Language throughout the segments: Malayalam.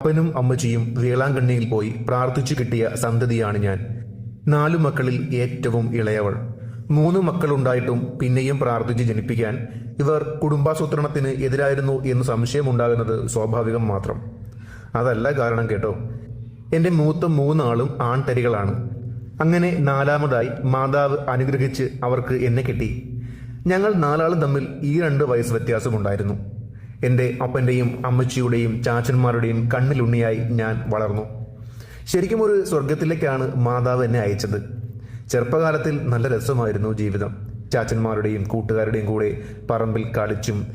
അപ്പനും അമ്മച്ചിയും വേളാങ്കണ്ണിയിൽ പോയി പ്രാർത്ഥിച്ചു കിട്ടിയ സന്തതിയാണ് ഞാൻ. നാലു മക്കളിൽ ഏറ്റവും ഇളയവൾ. മൂന്ന് മക്കളുണ്ടായിട്ടും പിന്നെയും പ്രാർത്ഥിച്ച് ജനിപ്പിക്കാൻ ഇവർ കുടുംബാസൂത്രണത്തിന് എതിരായിരുന്നു എന്ന് സംശയമുണ്ടാകുന്നത് സ്വാഭാവികം മാത്രം. അതല്ല കാരണം കേട്ടോ. എന്റെ മൂത്ത മൂന്നാളും ആൺതരികളാണ്. അങ്ങനെ നാലാമതായി മാതാവ് അനുഗ്രഹിച്ച് അവർക്ക് എന്നെ കിട്ടി. ഞങ്ങൾ നാലാളും തമ്മിൽ ഈ രണ്ട് വയസ്സ് വ്യത്യാസമുണ്ടായിരുന്നു. എന്റെ അപ്പന്റെയും അമ്മച്ചിയുടെയും ചാച്ചന്മാരുടെയും കണ്ണിലുണ്ണിയായി ഞാൻ വളർന്നു. ശരിക്കും ഒരു സ്വർഗത്തിലേക്കാണ് മാതാവ് എന്നെ അയച്ചത്. ചെറുപ്പകാലത്തിൽ നല്ല രസമായിരുന്നു ജീവിതം. ചാച്ചന്മാരുടെയും കൂട്ടുകാരുടെയും കൂടെ പറമ്പിൽ കളിച്ചും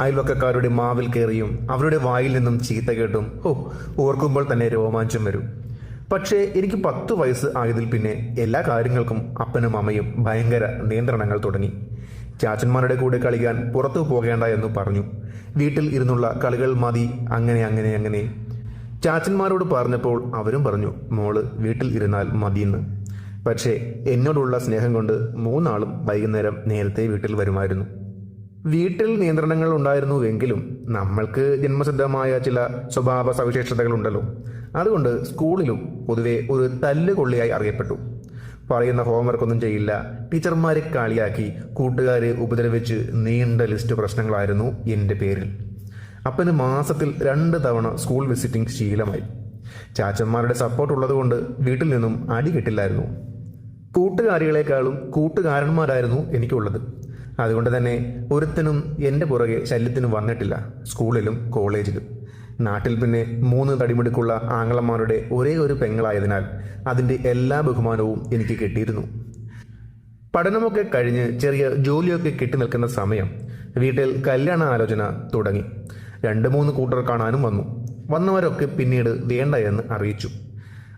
അയൽവക്കക്കാരുടെ മാവിൽ കയറിയും അവരുടെ വായിൽ നിന്നും ചീത്ത കേട്ടും ഓ ഓർക്കുമ്പോൾ തന്നെ രോമാഞ്ചം വരും. പക്ഷേ എനിക്ക് പത്തു വയസ്സ് ആയതിൽ പിന്നെ എല്ലാ കാര്യങ്ങൾക്കും അപ്പനും അമ്മയും ഭയങ്കര നിയന്ത്രണങ്ങൾ തുടങ്ങി. ചാച്ചന്മാരുടെ കൂടെ കളിക്കാൻ പുറത്തു പോകേണ്ട എന്ന് പറഞ്ഞു. വീട്ടിൽ ഇരുന്നുള്ള കളികൾ മതി അങ്ങനെ അങ്ങനെ അങ്ങനെ. ചാച്ചന്മാരോട് പറഞ്ഞപ്പോൾ അവരും പറഞ്ഞു മോൾ വീട്ടിൽ ഇരുന്നാൽ മതിയെന്ന്. പക്ഷേ എന്നോടുള്ള സ്നേഹം കൊണ്ട് മൂന്നാളും വൈകുന്നേരം നേരത്തെ വീട്ടിൽ വരുമായിരുന്നു. വീട്ടിൽ നിയന്ത്രണങ്ങൾ ഉണ്ടായിരുന്നുവെങ്കിലും നമ്മൾക്ക് ജന്മസിദ്ധമായ ചില സ്വഭാവ സവിശേഷതകളുണ്ടല്ലോ അതുകൊണ്ട് സ്കൂളിലും പൊതുവെ ഒരു തല്ലുകൊള്ളിയായി അറിയപ്പെട്ടു. പറയുന്ന ഹോംവർക്കൊന്നും ചെയ്യില്ല. ടീച്ചർമാരെ കളിയാക്കി കൂട്ടുകാരെ ഉപദ്രവിച്ച് നീണ്ട ലിസ്റ്റ് പ്രശ്നങ്ങളായിരുന്നു എന്റെ പേരിൽ. അപ്പന് മാസത്തിൽ രണ്ട് തവണ സ്കൂൾ വിസിറ്റിംഗ് ശീലമായി. ചാച്ചന്മാരുടെ സപ്പോർട്ട് ഉള്ളതുകൊണ്ട് വീട്ടിൽ നിന്നും അടി കിട്ടില്ലായിരുന്നു. കൂട്ടുകാരികളെക്കാളും കൂട്ടുകാരന്മാരായിരുന്നു എനിക്കുള്ളത്. അതുകൊണ്ട് തന്നെ ഒരുത്തനും എന്റെ പുറകെ ശല്യത്തിന് വന്നിട്ടില്ല. സ്കൂളിലും കോളേജിലും. നാട്ടിൽ പിന്നെ മൂന്ന് തടിമിടുക്കുള്ള ആങ്ങളമാരുടെ ഒരേ ഒരു പെങ്ങളായതിനാൽ അതിന്റെ എല്ലാ ബഹുമാനവും എനിക്ക് കിട്ടിയിരുന്നു. പഠനമൊക്കെ കഴിഞ്ഞ് ചെറിയ ജോലിയൊക്കെ കിട്ടി നിൽക്കുന്ന സമയം വീട്ടിൽ കല്യാണ ആലോചന തുടങ്ങി. രണ്ട് മൂന്ന് കൂട്ടർ കാണാനും വന്നു. വന്നവരൊക്കെ പിന്നീട് വേണ്ട എന്ന് അറിയിച്ചു.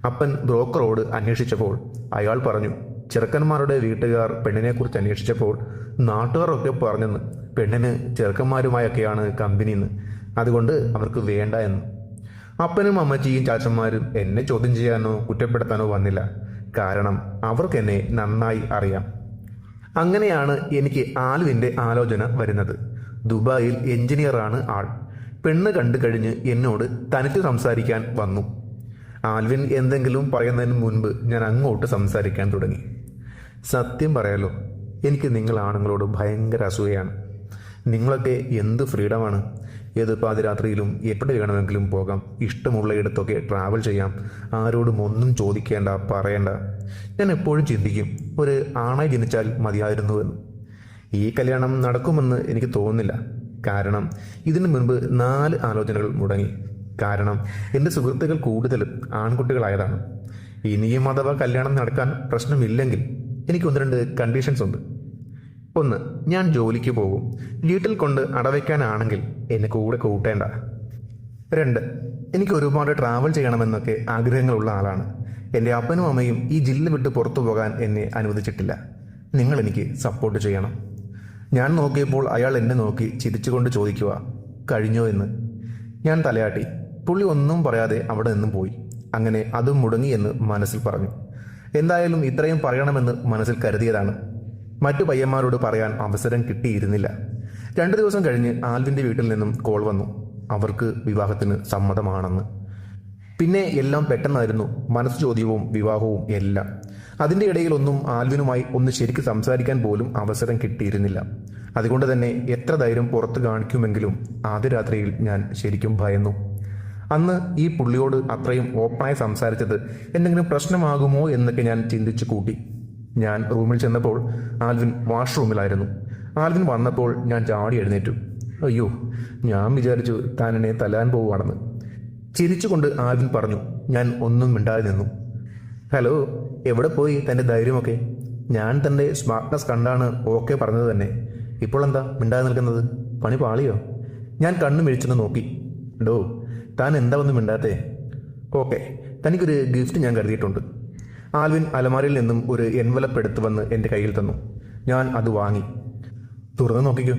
അപ്പൻ ബ്രോക്കറോട് അന്വേഷിച്ചപ്പോൾ അയാൾ പറഞ്ഞു ചെറുക്കന്മാരുടെ വീട്ടുകാർ പെണ്ണിനെക്കുറിച്ച് അന്വേഷിച്ചപ്പോൾ നാട്ടുകാരൊക്കെ പറഞ്ഞെന്ന്. പെണ്ണിന് ചെറുക്കന്മാരുമായൊക്കെയാണ് കമ്പനിന്ന്. അതുകൊണ്ട് അവർക്ക് വേണ്ട എന്ന്. അപ്പനും അമ്മച്ചിയും ചാച്ചന്മാരും എന്നെ ചോദ്യം ചെയ്യാനോ കുറ്റപ്പെടുത്താനോ വന്നില്ല. കാരണം അവർക്ക് എന്നെ നന്നായി അറിയാം. അങ്ങനെയാണ് എനിക്ക് ആലുവിന്റെ ആലോചന വരുന്നത്. ദുബായിൽ എഞ്ചിനീയറാണ് ആൾ. പെണ്ണ് കണ്ടു കഴിഞ്ഞ് എന്നോട് തനിച്ച് സംസാരിക്കാൻ വന്നു. ആൽവിൻ എന്തെങ്കിലും പറയുന്നതിന് മുൻപ് ഞാൻ അങ്ങോട്ട് സംസാരിക്കാൻ തുടങ്ങി. സത്യം പറയാലോ എനിക്ക് നിങ്ങൾ ആണുങ്ങളോട് ഭയങ്കര അസൂയയാണ്. നിങ്ങളൊക്കെ എന്ത് ഫ്രീഡമാണ്? ഏത് പാതിരാത്രിയിലും എവിടെ വേണമെങ്കിലും പോകാം. ഇഷ്ടമുള്ള ഇടത്തൊക്കെ ട്രാവൽ ചെയ്യാം. ആരോടും ഒന്നും ചോദിക്കേണ്ട പറയേണ്ട. ഞാൻ എപ്പോഴും ചിന്തിക്കും ഒരു ആണായി ജനിച്ചാൽ മതിയായിരുന്നുവെന്ന് ഈ കല്യാണം നടക്കുമെന്ന് എനിക്ക് തോന്നുന്നില്ല. കാരണം ഇതിനു മുൻപ് നാല് ആലോചനകൾ മുടങ്ങി. കാരണം എന്റെ സുഹൃത്തുക്കൾ കൂടുതലും ആൺകുട്ടികളായതാണ്. ഇനിയും അഥവാ കല്യാണം നടക്കാൻ പ്രശ്നമില്ലെങ്കിൽ എനിക്ക് ഒന്ന് രണ്ട് കണ്ടീഷൻസ് ഉണ്ട്. ഒന്ന് ഞാൻ ജോലിക്ക് പോകും. വീട്ടിൽ കൊണ്ട് അടവയ്ക്കാനാണെങ്കിൽ എന്നെ കൂടെ കൂട്ടേണ്ട. രണ്ട് എനിക്ക് ഒരുപാട് ട്രാവൽ ചെയ്യണമെന്നൊക്കെ ആഗ്രഹങ്ങളുള്ള ആളാണ്. എന്റെ അപ്പനും അമ്മയും ഈ ജില്ല വിട്ട് പുറത്തു പോകാൻ എന്നെ അനുവദിച്ചിട്ടില്ല. നിങ്ങൾ എനിക്ക് സപ്പോർട്ട് ചെയ്യണം. ഞാൻ നോക്കിയപ്പോൾ അയാൾ എന്നെ നോക്കി ചിരിച്ചുകൊണ്ട് ചോദിക്കുക കഴിഞ്ഞോ എന്ന്? ഞാൻ തലയാട്ടി. പുള്ളി ഒന്നും പറയാതെ അവിടെ നിന്നും പോയി. അങ്ങനെ അതും മുടങ്ങി എന്ന് മനസ്സിൽ പറഞ്ഞു. എന്തായാലും ഇത്രയും പറയണമെന്ന് മനസ്സിൽ കരുതിയതാണ്. മറ്റു പയ്യന്മാരോട് പറയാൻ അവസരം കിട്ടിയിരുന്നില്ല. രണ്ടു ദിവസം കഴിഞ്ഞ് ആൽവിന്റെ വീട്ടിൽ നിന്നും കോൾ വന്നു. അവർക്ക് വിവാഹത്തിന് സമ്മതമാണെന്ന്. പിന്നെ എല്ലാം പെട്ടെന്നായിരുന്നു. മനസ്സ് ചോദ്യവും വിവാഹവും എല്ലാം. അതിന്റെ ഇടയിലൊന്നും ആൽവിനുമായി ഒന്ന് ശരിക്ക് സംസാരിക്കാൻ പോലും അവസരം കിട്ടിയിരുന്നില്ല. അതുകൊണ്ട് തന്നെ എത്ര ധൈര്യം പുറത്ത് കാണിക്കുമെങ്കിലും ആദ്യ രാത്രിയിൽ ഞാൻ ശരിക്കും ഭയന്നു. അന്ന് ഈ പുള്ളിയോട് അത്രയും ഓപ്പണായി സംസാരിച്ചത് എന്തെങ്കിലും പ്രശ്നമാകുമോ എന്നൊക്കെ ഞാൻ ചിന്തിച്ചു കൂട്ടി. ഞാൻ റൂമിൽ ചെന്നപ്പോൾ ആൽവിൻ വാഷ്റൂമിലായിരുന്നു. ആൽവിൻ വന്നപ്പോൾ ഞാൻ ചാടി എഴുന്നേറ്റു. അയ്യോ ഞാൻ വിചാരിച്ചു താൻ എന്നെ തല്ലാൻ പോവുകയാണെന്ന്. ചിരിച്ചുകൊണ്ട് ആൽവിൻ പറഞ്ഞു ഞാൻ ഒന്നും മിണ്ടാതെ നിന്നു. ഹലോ എവിടെ പോയി തന്റെ ധൈര്യമൊക്കെ? ഞാൻ തന്റെ സ്മാർട്ട്നെസ് കണ്ടാണ് ഓക്കെ പറഞ്ഞത് തന്നെ. ഇപ്പോൾ എന്താ മിണ്ടാതെ നിൽക്കുന്നത്? പണി പാളിയോ? ഞാൻ കണ്ണു മിഴിച്ചെന്ന് നോക്കി. ഡോ താൻ എന്താ ഒന്നും മിണ്ടാത്തേ? ഓക്കെ തനിക്കൊരു ഗിഫ്റ്റ് ഞാൻ കരുതിയിട്ടുണ്ട്. ആൽവിൻ അലമാരയിൽ നിന്നും ഒരു എൻവലപ്പ് എടുത്തു വന്ന് എന്റെ കയ്യിൽ തന്നു. ഞാൻ അത് വാങ്ങി. തുറന്നു നോക്കിക്കോ.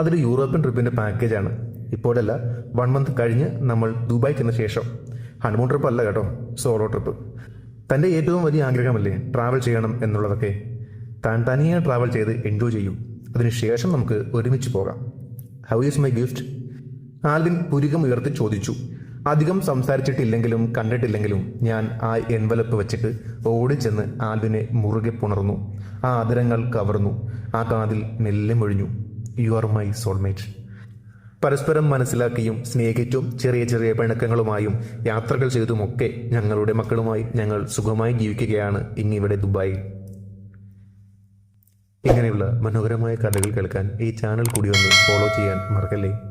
അതൊരു യൂറോപ്യൻ ട്രിപ്പിന്റെ പാക്കേജാണ്. ഇപ്പോഴല്ല വൺ മന്ത് കഴിഞ്ഞ് നമ്മൾ ദുബായ് ചെന്ന ശേഷം. ഹണിമൂൺ ട്രിപ്പ് അല്ല കേട്ടോ സോളോ ട്രിപ്പ് തന്റെ ഏറ്റവും വലിയ ആഗ്രഹമല്ലേ ട്രാവൽ ചെയ്യണം എന്നുള്ളതൊക്കെ. താൻ തനിയെ ട്രാവൽ ചെയ്ത് എൻജോയ് ചെയ്യും. അതിനുശേഷം നമുക്ക് ഒരുമിച്ച് പോകാം. How is my gift Alvin പുരികം ഉയർത്തി ചോദിച്ചു. അധികം സംസാരിച്ചിട്ടില്ലെങ്കിലും കണ്ടിട്ടില്ലെങ്കിലും ഞാൻ ആ എൻവലപ്പ് വെച്ചിട്ട് ഓടി ഓടിച്ചെന്ന് ആൽവിനെ മുറുകെ പുണർന്നു. ആ ആദരങ്ങൾ കവർന്നു. ആ കാതിൽ മെല്ലെ മൊഴിഞ്ഞു. യു ആർ മൈ സോൾമേറ്റ് പരസ്പരം മനസ്സിലാക്കിയും സ്നേഹിച്ചും ചെറിയ ചെറിയ പിണക്കങ്ങളുമായും യാത്രകൾ ചെയ്തുമൊക്കെ ഞങ്ങളുടെ മക്കളുമായി ഞങ്ങൾ സുഖമായി ജീവിക്കുകയാണ് ഇങ്ങിവിടെ ദുബായിൽ. ഇങ്ങനെയുള്ള മനോഹരമായ കഥകൾ കേൾക്കാൻ ഈ ചാനൽ കൂടി ഒന്ന് ഫോളോ ചെയ്യാൻ മറക്കല്ലേ?